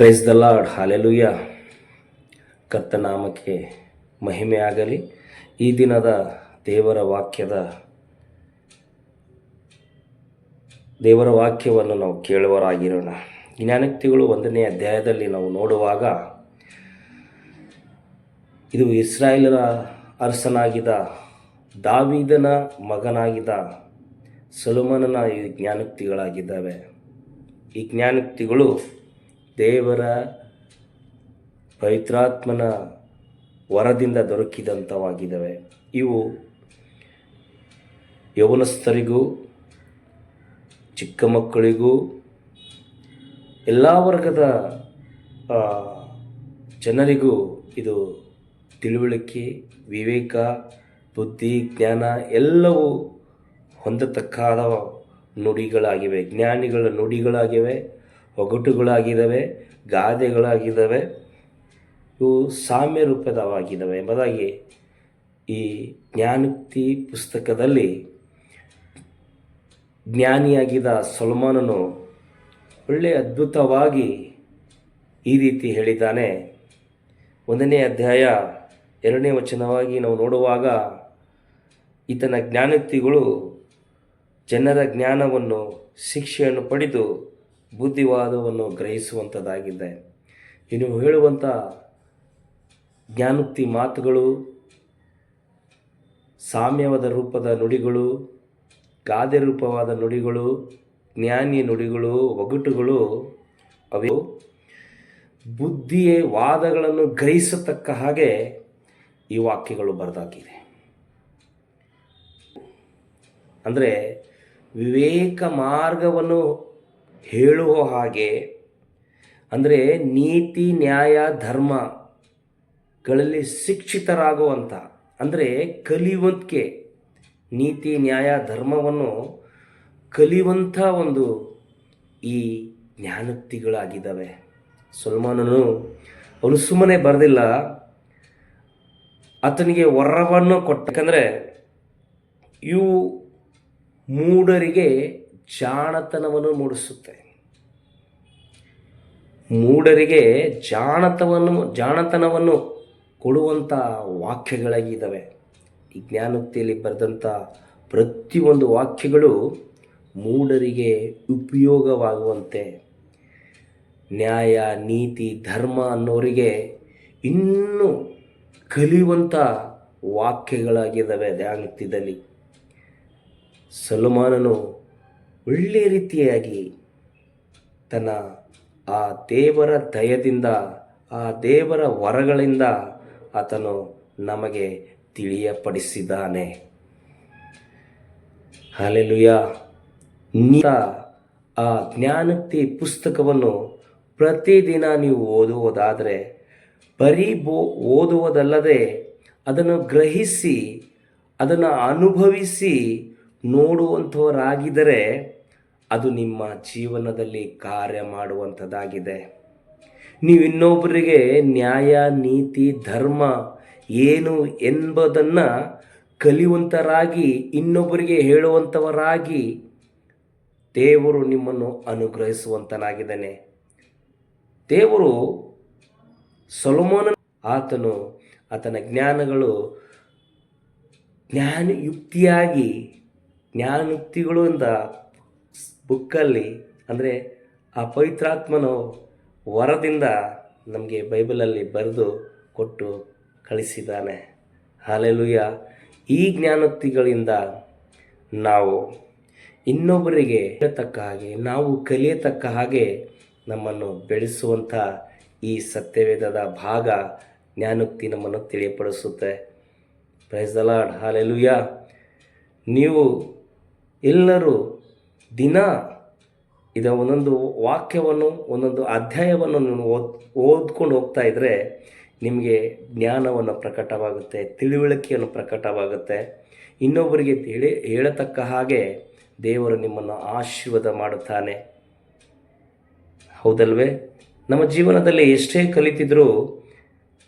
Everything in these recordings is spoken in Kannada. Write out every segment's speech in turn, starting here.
ಪ್ರೈಸ್ ದ ಲಾರ್ಡ್ ಹಾಲೆಲುಯ್ಯ ಕರ್ತನಾಮಕ್ಕೆ ಮಹಿಮೆ ಆಗಲಿ. ಈ ದಿನದ ದೇವರ ವಾಕ್ಯದ ದೇವರ ವಾಕ್ಯವನ್ನು ನಾವು ಕೇಳುವರಾಗಿರೋಣ. ಜ್ಞಾನಕ್ತಿಗಳು ಒಂದನೇ ಅಧ್ಯಾಯದಲ್ಲಿ ನಾವು ನೋಡುವಾಗ ಇದು ಇಸ್ರಾಯೇಲರ ಅರಸನಾಗಿದ್ದ ದಾವೀದನ ಮಗನಾಗಿದ್ದ ಸಲುಮನನ ಈ ಜ್ಞಾನಕ್ತಿಗಳಾಗಿದ್ದಾವೆ. ಈ ಜ್ಞಾನೋಕ್ತಿಗಳು ದೇವರ ಪವಿತ್ರಾತ್ಮನ ವರದಿಂದ ದೊರಕಿದಂಥವಾಗಿದ್ದಾವೆ ಇವು ಯೌವನಸ್ಥರಿಗೂ, ಚಿಕ್ಕ ಮಕ್ಕಳಿಗೂ, ಎಲ್ಲ ವರ್ಗದ ಜನರಿಗೂ ಇದು ತಿಳುವಳಿಕೆ, ವಿವೇಕ, ಬುದ್ಧಿ, ಜ್ಞಾನ ಎಲ್ಲವೂ ಹೊಂದತಕ್ಕಾದ ನುಡಿಗಳಾಗಿವೆ, ಜ್ಞಾನಿಗಳ ನುಡಿಗಳಾಗಿವೆ. ಒಗಟುಗಳಾಗಿದ್ದಾವೆ ಗಾದೆಗಳಾಗಿದ್ದಾವೆ ಇವು ಸಾಮ್ಯ ರೂಪದವಾಗಿದ್ದಾವೆ ಎಂಬುದಾಗಿ ಈ ಜ್ಞಾನೋಕ್ತಿ ಪುಸ್ತಕದಲ್ಲಿ ಜ್ಞಾನಿಯಾಗಿದ್ದ ಸಲ್ಮಾನನು ಒಳ್ಳೆಯ ಅದ್ಭುತವಾಗಿ ಈ ರೀತಿ ಹೇಳಿದ್ದಾನೆ. ಒಂದನೇ ಅಧ್ಯಾಯ ಎರಡನೇ ವಚನವಾಗಿ ನಾವು ನೋಡುವಾಗ ಈತನ ಜ್ಞಾನೋಕ್ತಿಗಳು ಜನರ ಜ್ಞಾನವನ್ನು ಶಿಕ್ಷೆಯನ್ನು ಪಡೆದು ಬುದ್ಧಿವಾದವನ್ನು ಗ್ರಹಿಸುವಂಥದ್ದಾಗಿದೆ. ಇನ್ನು ಹೇಳುವಂಥ ಜ್ಞಾನೋಕ್ತಿ ಮಾತುಗಳು, ಸಾಮ್ಯವಾದ ರೂಪದ ನುಡಿಗಳು, ಗಾದೆ ರೂಪವಾದ ನುಡಿಗಳು, ಜ್ಞಾನಿ ನುಡಿಗಳು, ಒಗಟುಗಳು, ಅವು ಬುದ್ಧಿಯ ವಾದಗಳನ್ನು ಗ್ರಹಿಸತಕ್ಕ ಹಾಗೆ ಈ ವಾಕ್ಯಗಳು ಬರೆದಾಕಿದೆ. ಅಂದರೆ ವಿವೇಕ ಮಾರ್ಗವನ್ನು ಹೇಳುವ ಹಾಗೆ ಅಂದರೆ ನೀತಿ, ನ್ಯಾಯ ಧರ್ಮಗಳಲ್ಲಿ ಶಿಕ್ಷಿತರಾಗುವಂಥ ಅಂದರೆ ಕಲಿಯುವಂತಿಕೆ ನೀತಿ, ನ್ಯಾಯ, ಧರ್ಮವನ್ನು ಕಲಿಯುವಂಥ ಒಂದು ಈ ಜ್ಞಾನೋಕ್ತಿಗಳಾಗಿದ್ದಾವೆ. ಸಲ್ಮಾನನು ಅವನು ಸುಮ್ಮನೆ ಬರೆದಿಲ್ಲ. ಆತನಿಗೆ ವರವನ್ನು ಕೊಟ್ಟ ಯಾಕಂದರೆ ಇವು ಮೂಢರಿಗೆ ಜಾಣತನವನ್ನು ಮೂಡಿಸುತ್ತೆ. ಮೂಢರಿಗೆ ಜಾಣತವನ್ನು, ಜಾಣತನವನ್ನು ಕೊಡುವಂಥ ವಾಕ್ಯಗಳಾಗಿದ್ದಾವೆ. ಈ ಜ್ಞಾನೋಕ್ತಿಯಲ್ಲಿ ಬರೆದಂಥ ಪ್ರತಿಯೊಂದು ವಾಕ್ಯಗಳು ಮೂಢರಿಗೆ ಉಪಯೋಗವಾಗುವಂತೆ. ನ್ಯಾಯ, ನೀತಿ, ಧರ್ಮ ಅನ್ನೋರಿಗೆ ಇನ್ನೂ ಕಲಿಯುವಂಥ ವಾಕ್ಯಗಳಾಗಿದ್ದಾವೆ ಧ್ಯಾನೋಕ್ತಿಯಲ್ಲಿ ಸಲಮಾನನು ಒಳ್ಳೆಯ ರೀತಿಯಾಗಿ ತನ್ನ ಆ ದೇವರ ದಯದಿಂದ, ಆ ದೇವರ ವರಗಳಿಂದ ಆತನು ನಮಗೆ ತಿಳಿಯಪಡಿಸಿದ್ದಾನೆ. ಹಾಲೆಲುಯ ನೀ ಆ ಜ್ಞಾನಕ್ಕೆ ಪುಸ್ತಕವನ್ನು ಪ್ರತಿದಿನ ನೀವು ಓದುವುದಾದರೆ, ಬರೀ ಬೋ ಓದುವುದಲ್ಲದೆ ಅದನ್ನು ಗ್ರಹಿಸಿ, ಅದನ್ನು ಅನುಭವಿಸಿ ನೋಡುವಂಥವರಾಗಿದ್ದರೆ ಅದು ನಿಮ್ಮ ಜೀವನದಲ್ಲಿ ಕಾರ್ಯ ಮಾಡುವಂಥದ್ದಾಗಿದೆ. ನೀವು ಇನ್ನೊಬ್ಬರಿಗೆ ನ್ಯಾಯ, ನೀತಿ, ಧರ್ಮ ಏನು ಎಂಬುದನ್ನು ಕಲಿಯುವಂಥರಾಗಿ ಇನ್ನೊಬ್ಬರಿಗೆ ಹೇಳುವಂಥವರಾಗಿ ದೇವರು ನಿಮ್ಮನ್ನು ಅನುಗ್ರಹಿಸುವಂತನಾಗಿದ್ದಾನೆ. ದೇವರು ಸೊಲಮೋನ ಆತನು ಆತನ ಜ್ಞಾನಗಳು ಜ್ಞಾನಯುಕ್ತಿಯಾಗಿ, ಜ್ಞಾನಯುಕ್ತಿಗಳಿಂದ ಬುಕ್ಕಲ್ಲಿ ಅಂದರೆ ಆ ಪವಿತ್ರಾತ್ಮನ ವರದಿಂದ ನಮಗೆ ಬೈಬಲಲ್ಲಿ ಬರೆದು ಕೊಟ್ಟು ಕಳಿಸಿದ್ದಾನೆ. ಹಾಲೆಲುಯ್ಯ ಈ ಜ್ಞಾನೋಕ್ತಿಗಳಿಂದ ನಾವು ಇನ್ನೊಬ್ಬರಿಗೆ ಹೇಳತಕ್ಕ ಹಾಗೆ, ನಾವು ಕಲಿಯತಕ್ಕ ಹಾಗೆ ನಮ್ಮನ್ನು ಬೆಳೆಸುವಂಥ ಈ ಸತ್ಯವೇದದ ಭಾಗ ಜ್ಞಾನೋಕ್ತಿ ನಮ್ಮನ್ನು ತಿಳಿಯಪಡಿಸುತ್ತೆ. ಪ್ರೈಸ್ ದ ಲಾರ್ಡ್ ಹಾಲೆಲುಯ್ಯ ನೀವು ಎಲ್ಲರೂ ದಿನ ಇದ ಒಂದೊಂದು ವಾಕ್ಯವನ್ನು, ಒಂದೊಂದು ಅಧ್ಯಾಯವನ್ನು ನೀವು ಓದ್, ಓದ್ಕೊಂಡು ಹೋಗ್ತಾ ಇದ್ದರೆ ನಿಮಗೆ ಜ್ಞಾನವನ್ನು ಪ್ರಕಟವಾಗುತ್ತೆ, ತಿಳುವಳಿಕೆಯನ್ನು ಪ್ರಕಟವಾಗುತ್ತೆ. ಇನ್ನೊಬ್ಬರಿಗೆ ತಿಳಿ, ಹೇಳತಕ್ಕ ಹಾಗೆ ದೇವರು ನಿಮ್ಮನ್ನು ಆಶೀರ್ವಾದ ಮಾಡುತ್ತಾನೆ. ಹೌದಲ್ವೇ? ನಮ್ಮ ಜೀವನದಲ್ಲಿ ಎಷ್ಟೇ ಕಲಿತಿದ್ರೂ,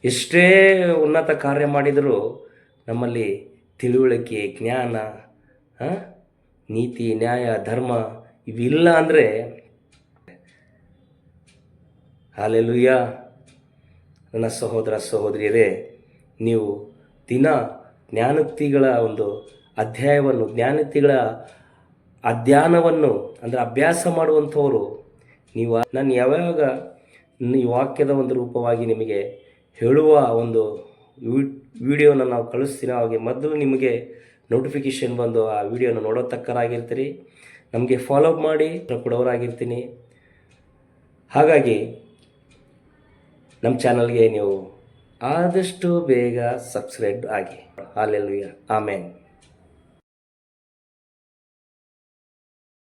ಎಷ್ಟೇ ಉನ್ನತ ಕಾರ್ಯ ಮಾಡಿದರೂ ನಮ್ಮಲ್ಲಿ ತಿಳುವಳಿಕೆ, ಜ್ಞಾನ ನೀತಿ, ನ್ಯಾಯ, ಧರ್ಮ ಇವಿಲ್ಲ ಅಂದರೆ ಹಾಲೆಲುಯ್ಯ. ನನ್ನ ಸಹೋದರ, ಸಹೋದರಿಯರೇ, ನೀವು ದಿನ ಜ್ಞಾನತಿಗಳ ಒಂದು ಅಧ್ಯಾಯವನ್ನು ಜ್ಞಾನತಿಗಳ ಅಧ್ಯಯನವನ್ನು ಅಂದರೆ ಅಭ್ಯಾಸ ಮಾಡುವಂಥವರು, ನೀವು ನಾನು ಯಾವಾಗ ಈ ವಾಕ್ಯದ ಒಂದು ರೂಪವಾಗಿ ನಿಮಗೆ ಹೇಳುವ ಒಂದು ವಿಡಿಯೋನ ನಾವು ಕಳಿಸ್ತೀನಿ ಹಾಗೆ ಮೊದಲು ನಿಮಗೆ ನೋಟಿಫಿಕೇಷನ್ ಬಂದು ಆ ವಿಡಿಯೋನ ನೋಡೋತಕ್ಕರಾಗಿರ್ತೀರಿ ನಮಗೆ ಫಾಲೋ ಅಪ್ ಮಾಡಿ ಕೊಡೋರಾಗಿರ್ತೀನಿ ಹಾಗಾಗಿ ನಮ್ಮ ಚಾನಲ್ಗೆ ನೀವು ಆದಷ್ಟು ಬೇಗ ಸಬ್ಸ್ಕ್ರೈಬ್ ಆಗಿ. ಅಲ್ಲೆಲ್ಲ ಆಮೇನ್.